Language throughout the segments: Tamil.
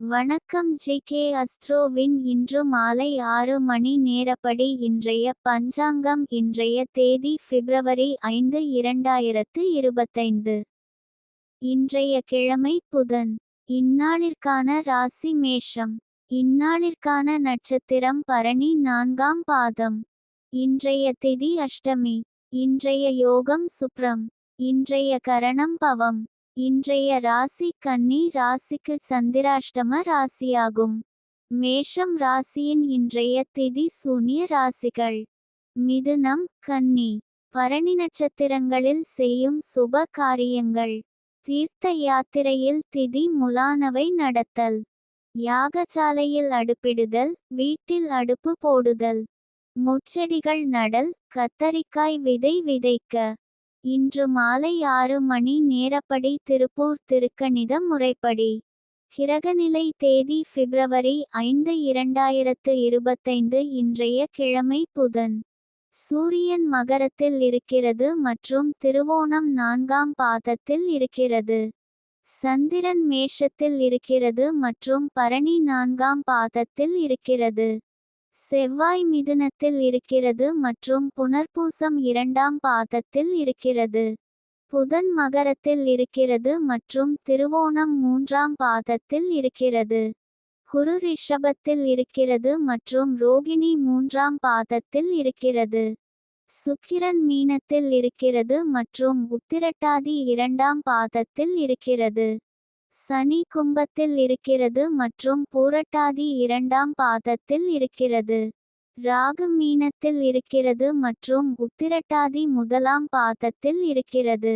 வணக்கம் ஜி கே அஸ்ட்ரோவின் இன்று மாலை ஆறு மணி நேரப்படி இன்றைய பஞ்சாங்கம் இன்றைய தேதி பிப்ரவரி ஐந்து இரண்டாயிரத்து இருபத்தைந்து. இன்றைய கிழமை புதன். இந்நாளிற்கான ராசி மேஷம். இந்நாளிற்கான நட்சத்திரம் பரணி நான்காம் பாதம். இன்றைய திதி அஷ்டமி. இன்றைய யோகம் சுப்ரம். இன்றைய கரணம் பவம். இன்றைய ராசி கன்னி ராசிக்கு சந்திராஷ்டம ராசியாகும். மேஷம் ராசியின் இன்றைய திதி சூனிய ராசிகள். மிதுனம் கன்னி பரணி நட்சத்திரங்களில் செய்யும் சுப காரியங்கள். தீர்த்த யாத்திரையில் திதி முலானவை நடத்தல். யாகசாலையில் அடுப்பிடுதல் வீட்டில் அடுப்பு போடுதல். முச்செடிகள் நடல் கத்தரிக்காய் விதை விதைக்க. இன்று மாலை ஆறு மணி நேரப்படி திருப்பூர் திருக்கணித முறைப்படி. கிரகநிலை தேதி பிப்ரவரி ஐந்து இரண்டாயிரத்து இருபத்தைந்து இன்றைய கிழமை புதன். சூரியன் மகரத்தில் இருக்கிறது மற்றும் திருவோணம் நான்காம் பாதத்தில் இருக்கிறது. சந்திரன் மேஷத்தில் இருக்கிறது மற்றும் பரணி நான்காம் பாதத்தில் இருக்கிறது. செவ்வாய் மிதுனத்தில் இருக்கிறது மற்றும் புனர்பூசம் இரண்டாம் பாதத்தில் இருக்கிறது. புதன் மகரத்தில் இருக்கிறது மற்றும் திருவோணம் மூன்றாம் பாதத்தில் இருக்கிறது. குரு ரிஷபத்தில் இருக்கிறது மற்றும் ரோகிணி மூன்றாம் பாதத்தில் இருக்கிறது. சுக்கிரன் மீனத்தில் இருக்கிறது மற்றும் உத்திரட்டாதி இரண்டாம் பாதத்தில் இருக்கிறது. சனி கும்பத்தில் இருக்கிறது மற்றும் பூரட்டாதி இரண்டாம் பாதத்தில் இருக்கிறது. ராகு மீனத்தில் இருக்கிறது மற்றும் உத்திரட்டாதி முதலாம் பாதத்தில் இருக்கிறது.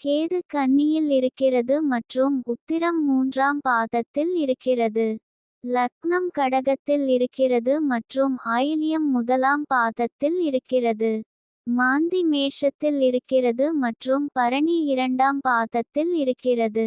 கேது கன்னியில் இருக்கிறது மற்றும் உத்திரம் மூன்றாம் பாதத்தில் இருக்கிறது. லக்னம் கடகத்தில் இருக்கிறது மற்றும் ஆயிலியம் முதலாம் பாதத்தில் இருக்கிறது. மாந்தி மேஷத்தில் இருக்கிறது மற்றும் பரணி இரண்டாம் பாதத்தில் இருக்கிறது.